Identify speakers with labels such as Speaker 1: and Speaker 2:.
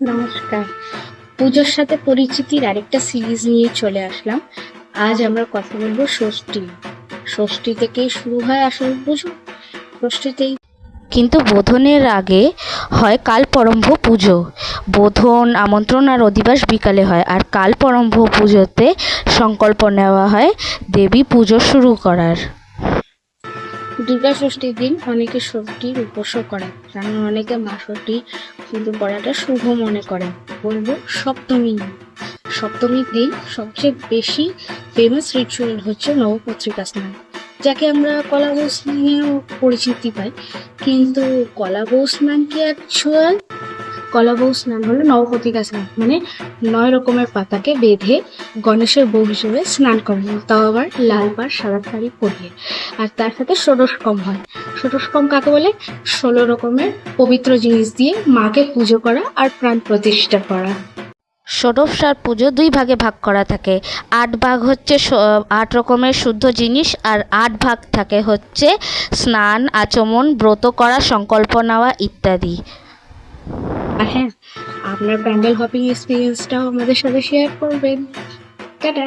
Speaker 1: নমস্কার। পুজোর সাথে পরিচিতির আরেকটা সিরিজ নিয়ে চলে আসলাম। আজ আমরা কথা বলব ষষ্ঠী। ষষ্ঠী থেকেই শুরু হয় আসল পুজো। ষষ্ঠীতেই
Speaker 2: কিন্তু বোধনের আগে হয় কাল পরম্ভ পুজো। বোধন আমন্ত্রণ আর অধিবাস বিকালে হয়। আর কাল পরম্ভ পুজোতে সংকল্প নেওয়া হয় দেবী পুজো শুরু করার।
Speaker 1: দুর্গা ষষ্ঠীর দিন অনেকে ষষ্ঠীর উপোসও করে কারণ অনেকে মা ষষ্ঠী পুজো করাটা শুভ মনে করেন বলব সপ্তমী সপ্তমীর দিন সবচেয়ে বেশি ফেমাস রিচুয়াল হচ্ছে নবপত্রিকা স্নান, যাকে আমরা কলা বউ স্নানেও পরিচিতি পাই। কিন্তু কলা বউ স্নান কি অ্যাকচুয়াল কলা বউ স্নান হলো নবপত্রিকা স্নান মানে নয় রকমের পাতাকে বেঁধে গণেশের বউ হিসেবে স্নান করানো। তাও আবার লাল পাড় সাদা শাড়ি পরিয়ে। আর তার সাথে ষোড়শকম হয়। ষোড়শকম কাকে বলে? ষোলো রকমের পবিত্র জিনিস দিয়ে মাকে পুজো করা আর প্রাণ প্রতিষ্ঠা করা।
Speaker 2: ষোড়শার পুজো দুই ভাগে ভাগ করা থাকে। আট ভাগ হচ্ছে আট রকমের শুদ্ধ জিনিস আর আট ভাগ থাকে হচ্ছে স্নান আচমন ব্রত করা সংকল্প নেওয়া ইত্যাদি।
Speaker 1: আর হ্যাঁ আপনার প্যান্ডেল হপিং এক্সপিরিয়েন্সটাও আমাদের সাথে শেয়ার করবেন। টাটা!